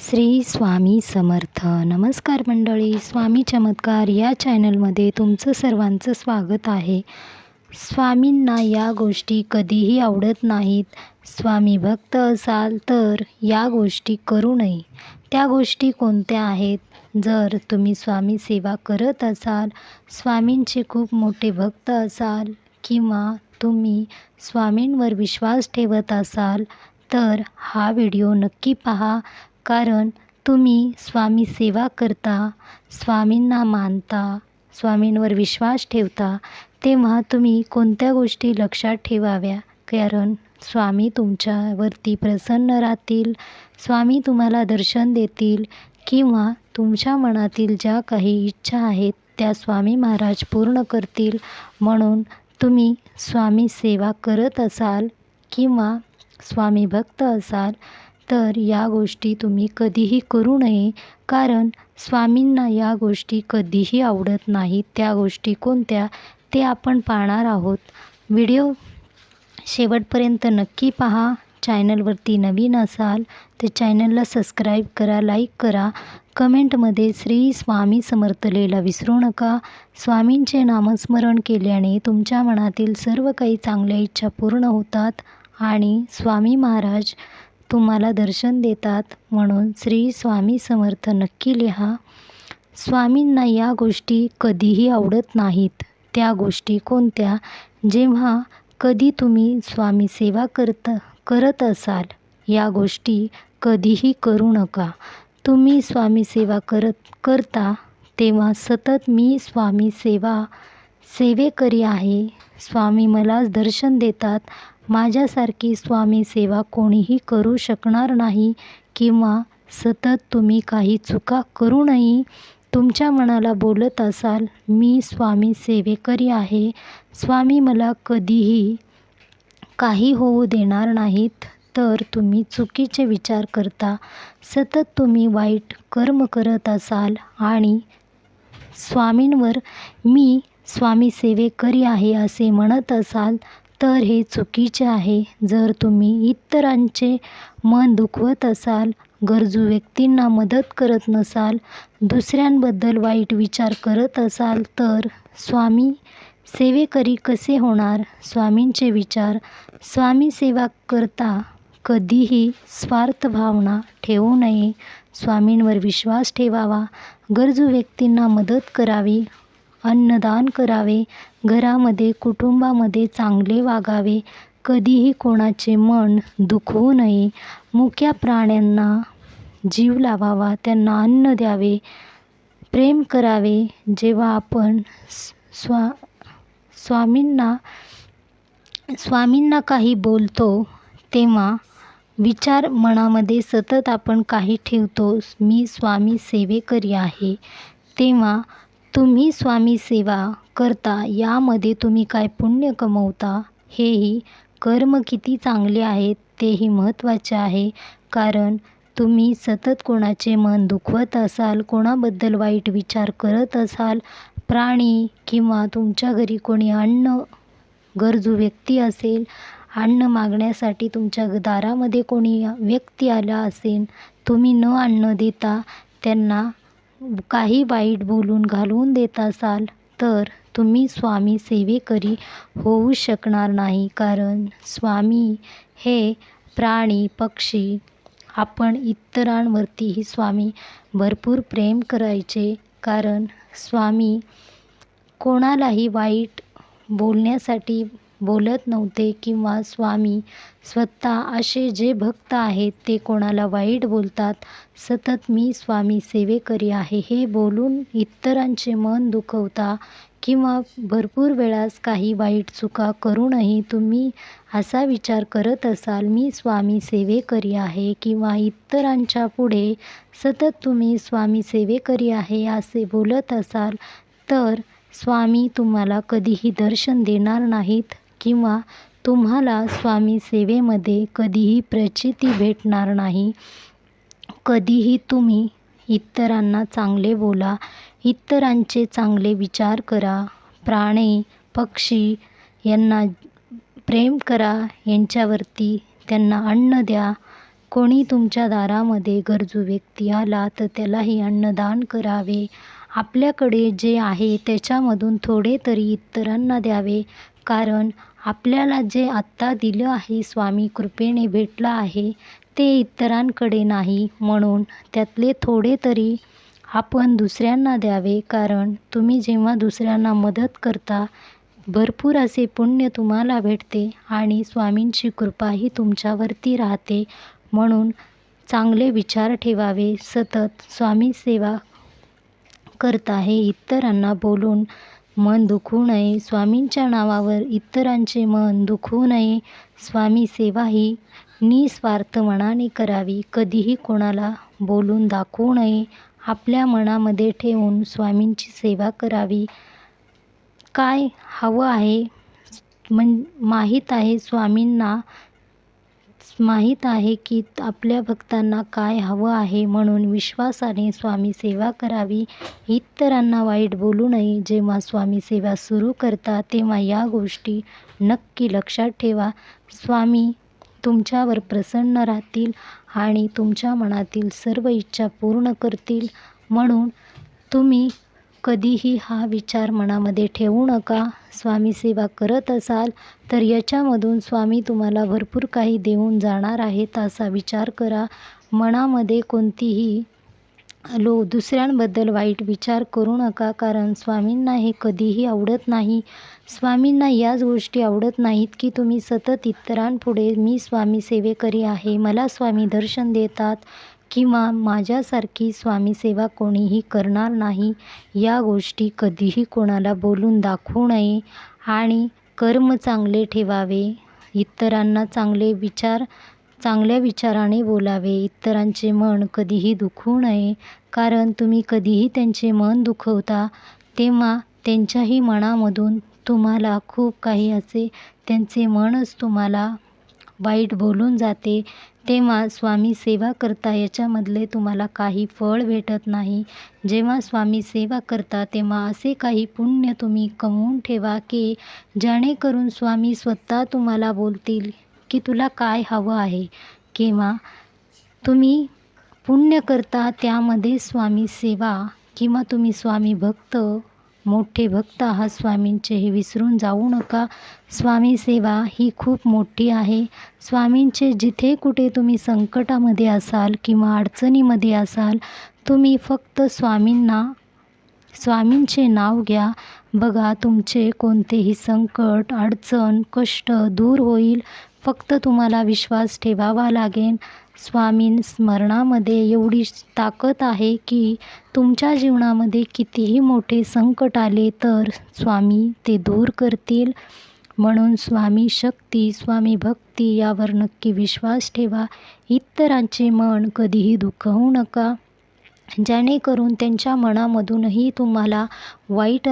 श्री स्वामी समर्थ. नमस्कार मंडळी स्वामी चमत्कार या चॅनलमध्ये तुमचं सर्वांचं स्वागत आहे. स्वामींना या गोष्टी कधीही आवडत नाहीत. स्वामी भक्त असाल तर या गोष्टी करू नये. त्या गोष्टी कोणत्या आहेत? जर तुम्ही स्वामी सेवा करत असाल स्वामींचे खूप मोठे भक्त असाल किंवा तुम्ही स्वामींवर विश्वास ठेवत असाल तर हा व्हिडिओ नक्की पहा. कारण तुम्ही स्वामी सेवा करता स्वामींना मानता स्वामींवर विश्वास ठेवता तेव्हा तुम्ही कोणत्या गोष्टी लक्षात ठेवाव्या? कारण स्वामी तुमच्यावरती प्रसन्न राहतील स्वामी तुम्हाला दर्शन देतील किंवा तुमच्या मनातील ज्या काही इच्छा आहेत त्या स्वामी महाराज पूर्ण करतील. म्हणून तुम्ही स्वामी सेवा करत असाल किंवा स्वामी भक्त असाल तर या गोष्टी तुम्ही कधीही करू नये. कारण स्वामींना या गोष्टी कधीही आवडत नाहीत. त्या गोष्टी कोणत्या? ते आपण पाहणार आहोत. व्हिडिओ शेवटपर्यंत नक्की पहा. चॅनलवरती नवीन असाल तर चॅनलला सबस्क्राईब करा लाईक करा. कमेंटमध्ये श्री स्वामी समर्थ लिहायला विसरू नका. स्वामींचे नामस्मरण केल्याने तुमच्या मनातील सर्व काही चांगल्या इच्छा पूर्ण होतात आणि स्वामी महाराज तुम्हाला दर्शन देतात म्हणून श्री स्वामी समर्थ नक्की लिहा. स्वामींना या गोष्टी कधीही आवडत नाहीत. त्या गोष्टी कोणत्या? जेव्हा कधी तुम्ही स्वामी सेवा करत करत असाल या गोष्टी कधीही करू नका. तुम्ही स्वामी सेवा करत करता तेव्हा सतत मी स्वामी सेवा सेवेकरी आहे. स्वामी मलाच दर्शन देतात माझ्यासारखी स्वामी सेवा कोणीही करू शकणार नाही किंवा सतत तुम्ही काही चुका करू नये तुमच्या मनाला बोलत असाल मी स्वामी सेवेकरी आहे. स्वामी मला कधीही काही होऊ देणार नाहीत तर तुम्ही चुकीचे विचार करता. सतत तुम्ही वाईट कर्म करत असाल आणि स्वामींवर मी स्वामी सेवेकरी आहे असे म्हणत असाल तर हे चुकीचे आहे. जर तुम्ही इतरांचे मन दुखवत असाल गरजू व्यक्तींना मदत करत नसाल दुसऱ्यांबद्दल वाईट विचार करत असाल तर स्वामी सेवेकरी कसे होणार? स्वामींचे विचार स्वामी सेवा करता कधीही स्वार्थ भावना ठेवू नये. स्वामींवर विश्वास ठेवावा. गरजू व्यक्तींना मदत करावी. अन्नदान करावे. घरामध्ये कुटुंबामध्ये चांगले वागावे. कधीही कोणाचे मन दुखवू नये. मुक्या प्राण्यांना जीव लावावा. त्यांना अन्न द्यावे. प्रेम करावे. जेव्हा आपण स्वा स्वामींना स्वामींना काही बोलतो तेव्हा विचार मनामध्ये सतत आपण काही ठेवतो मी स्वामी सेवेकरी आहे. तेव्हा तुम्ही स्वामी सेवा करता यामध्ये तुम्ही काय पुण्य कमवता हेही कर्म किती चांगले आहेत तेही महत्त्वाचे आहे. कारण तुम्ही सतत कोणाचे मन दुखवत असाल कोणाबद्दल वाईट विचार करत असाल प्राणी किंवा तुमच्या घरी कोणी अन्न गरजू व्यक्ती असेल अन्न मागण्यासाठी तुमच्या दारामध्ये कोणी व्यक्ती आला असेल तुम्ही न अन्न देता त्यांना काही वाईट बोलून घालवून देत असाल तर तुम्ही स्वामी सेवेकरी होऊ शकणार नाही. कारण स्वामी हे प्राणी पक्षी आपण इतरांवरतीही स्वामी भरपूर प्रेम करायचे. कारण स्वामी कोणालाही वाईट बोलण्यासाठी बोलत नव्हते किंवा स्वामी स्वतः असे जे भक्त आहेत ते कोणाला वाईट बोलतात सतत मी स्वामी सेवेकरी आहे हे बोलून इतरांचे मन दुखवता किंवा भरपूर वेळास काही वाईट चुका करूनही तुम्ही असा विचार करत असाल मी स्वामी सेवेकरी आहे किंवा इतरांच्या पुढे सतत तुम्ही स्वामी सेवेकरी आहे असे बोलत असाल तर स्वामी तुम्हाला कधीही दर्शन देणार नाहीत. किंवा तुम्हाला स्वामी सेवेमध्ये कधीही प्रचिती भेटणार नाही. कधीही तुम्ही इतरांना चांगले बोला इतरांचे चांगले विचार करा. प्राणी पक्षी यांना प्रेम करा यांच्यावरती त्यांना अन्न द्या. कोणी तुमच्या दारामध्ये गरजू व्यक्ती आला तर त्यालाही अन्नदान करावे. आपल्याकडे जे आहे त्याच्यामधून थोडे तरी इतरांना द्यावे. कारण आपल्याला जे आत्ता दिलं आहे स्वामी कृपेने भेटलं आहे ते इतरांकडे नाही. म्हणून त्यातले थोडे तरी आपण दुसऱ्यांना द्यावे कारण तुम्ही जेव्हा दुसऱ्यांना मदत करता भरपूर असे पुण्य तुम्हाला भेटते आणि स्वामींची कृपाही तुमच्यावरती राहते. म्हणून चांगले विचार ठेवावे सतत स्वामी सेवा करता हे इतरांना बोलून मन दुखू नये. स्वामींच्या नावावर इतरांचे मन दुखवू नये. स्वामी सेवा ही निस्वार्थ मनाने करावी. कधीही कोणाला बोलून दाखवू नये. आपल्या मनामध्ये ठेवून स्वामींची सेवा करावी. काय हवं आहे? मन माहीत आहे स्वामींना माहीत आहे की आपल्या भक्तांना काय हवं आहे म्हणून विश्वासाने स्वामी सेवा करावी. इतरांना वाईट बोलू नये. जेव्हा स्वामी सेवा सुरू करता तेव्हा या गोष्टी नक्की लक्षात ठेवा. स्वामी तुमच्यावर प्रसन्न राहतील आणि तुमच्या मनातील सर्व इच्छा पूर्ण करतील म्हणून तुम्ही कधीही हा विचार मनामध्ये ठेवू नका. स्वामी सेवा करत असाल तर याच्यामधून स्वामी तुम्हाला भरपूर काही देऊन जाणार आहेत असा विचार करा. मनामध्ये कोणतीही लो दुसऱ्यांबद्दल वाईट विचार करू नका कारण स्वामींना हे कधीही आवडत नाही. स्वामींना याच गोष्टी आवडत नाहीत की तुम्ही सतत इतरांपुढे मी स्वामी सेवेकरी आहे मला स्वामी दर्शन देतात. किंवा माझ्यासारखी स्वामीसेवा कोणीही करणार नाही या गोष्टी कधीही कोणाला बोलून दाखवू नये. आणि कर्म चांगले ठेवावे इतरांना चांगले विचार चांगल्या विचाराने बोलावे. इतरांचे मन कधीही दुखवू नये कारण तुम्ही कधीही त्यांचे मन दुखवता तेव्हा त्यांच्याही मनामधून तुम्हाला खूप काही असे त्यांचे मनच तुम्हाला वाईट बोलून जाते. तेव्हा स्वामी सेवा करता याच्यामधले तुम्हाला काही फळ भेटत नाही. जेव्हा स्वामी सेवा करता तेव्हा असे काही पुण्य तुम्ही कमवून ठेवा की जेणेकरून स्वामी स्वतः तुम्हाला बोलतील की तुला काय हवं आहे. किंवा तुम्ही पुण्य करता त्यामध्ये स्वामी सेवा किंवा तुम्ही स्वामी भक्त मोठे भक्त आहात स्वामींचे हे विसरून जाऊ नका. स्वामी सेवा ही खूप मोठी आहे. स्वामींचे जिथे कुठे तुम्ही संकटामध्ये असाल किंवा अडचणीमध्ये असाल तुम्ही फक्त स्वामींना स्वामींचे नाव घ्या. बघा तुमचे कोणतेही संकट अडचण कष्ट दूर होईल. फक्त तुम्हाला विश्वास ठेवावा लागेल. स्वामीं स्मरणामध्ये एवढी ताकद आहे की तुमच्या जीवनामध्ये कितीही मोठे संकट आले तर स्वामी ते दूर करतील. म्हणून स्वामी शक्ती स्वामी भक्ती यावर नक्की विश्वास ठेवा. इतरांचे मन कधीही दुखवू नका. जेणेकरून त्यांच्या मनामधूनही तुम्हाला वाईट